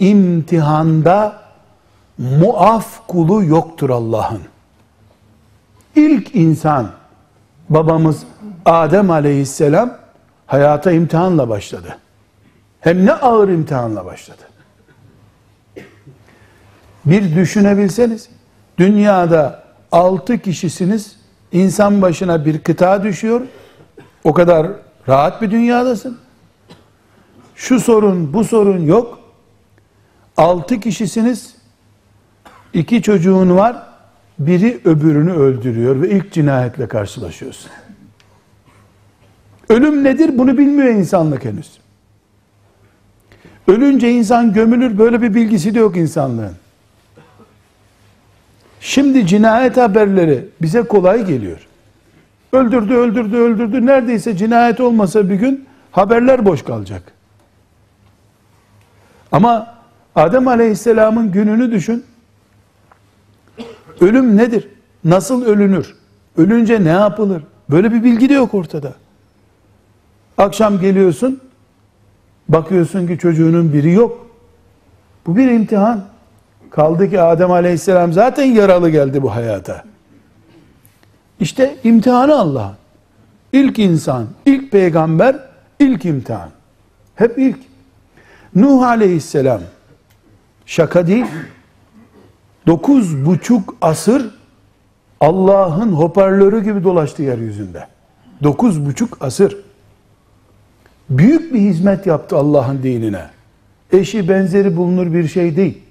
imtihanda muaf kulu yoktur Allah'ın. İlk insan babamız Adem aleyhisselam hayata imtihanla başladı. Hem ne ağır imtihanla başladı. Bir düşünebilseniz dünyada altı kişisiniz insan başına bir kıta düşüyor o kadar rahat bir dünyadasın şu sorun bu sorun yok altı kişisiniz. İki çocuğun var. Biri öbürünü öldürüyor ve ilk cinayetle karşılaşıyorsun. Ölüm nedir? Bunu bilmiyor insanlık henüz. Ölünce insan gömülür. Böyle bir bilgisi de yok insanlığın. Şimdi cinayet haberleri bize kolay geliyor. Öldürdü, öldürdü, öldürdü. Neredeyse cinayet olmasa bir gün haberler boş kalacak. Ama Adem Aleyhisselam'ın gününü düşün. Ölüm nedir? Nasıl ölünür? Ölünce ne yapılır? Böyle bir bilgi de yok ortada. Akşam geliyorsun, bakıyorsun ki çocuğunun biri yok. Bu bir imtihan. Kaldı ki Adem Aleyhisselam zaten yaralı geldi bu hayata. İşte imtihanı Allah. İlk insan, ilk peygamber, ilk imtihan. Hep ilk. Nuh Aleyhisselam şaka değil. Dokuz buçuk asır Allah'ın hoparlörü gibi dolaştı yeryüzünde. Dokuz buçuk asır. Büyük bir hizmet yaptı Allah'ın dinine. Eşi benzeri bulunur bir şey değil.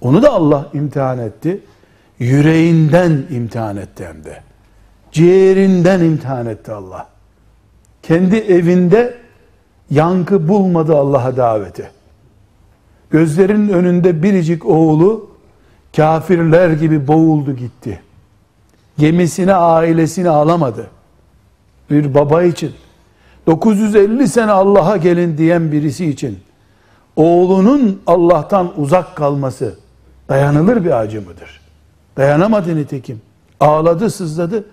Onu da Allah imtihan etti. Yüreğinden imtihan etti hem de. Ciğerinden imtihan etti Allah. Kendi evinde yankı bulmadı Allah'a daveti. Gözlerinin önünde biricik oğlu kafirler gibi boğuldu gitti. Gemisine ailesini alamadı. Bir baba için 950 sene Allah'a gelin diyen birisi için oğlunun Allah'tan uzak kalması dayanılır bir acı mıdır? Dayanamadı nitekim. Ağladı, sızladı.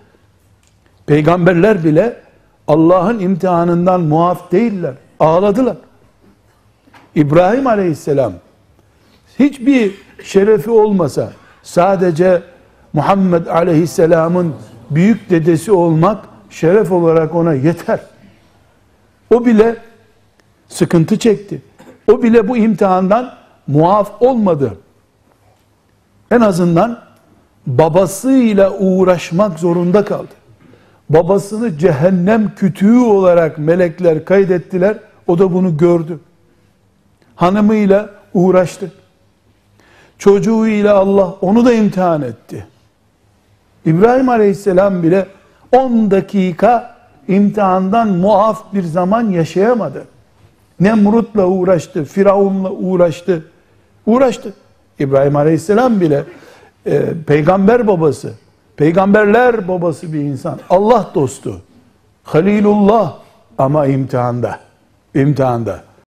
Peygamberler bile Allah'ın imtihanından muaf değiller. Ağladılar. İbrahim aleyhisselam hiçbir şerefi olmasa sadece Muhammed aleyhisselamın büyük dedesi olmak şeref olarak ona yeter. O bile sıkıntı çekti. O bile bu imtihandan muaf olmadı en azından babasıyla uğraşmak zorunda kaldı. Babasını cehennem kütüğü olarak melekler kaydettiler. O da bunu gördü. Hanımıyla uğraştı. Çocuğuyla Allah onu da imtihan etti. İbrahim Aleyhisselam bile 10 dakika imtihandan muaf bir zaman yaşayamadı. Nemrut'la uğraştı, Firavun'la uğraştı. Uğraştı. İbrahim Aleyhisselam bile e, peygamber babası, peygamberler babası bir insan. Allah dostu. Halilullah ama imtihanda. İmtihanda.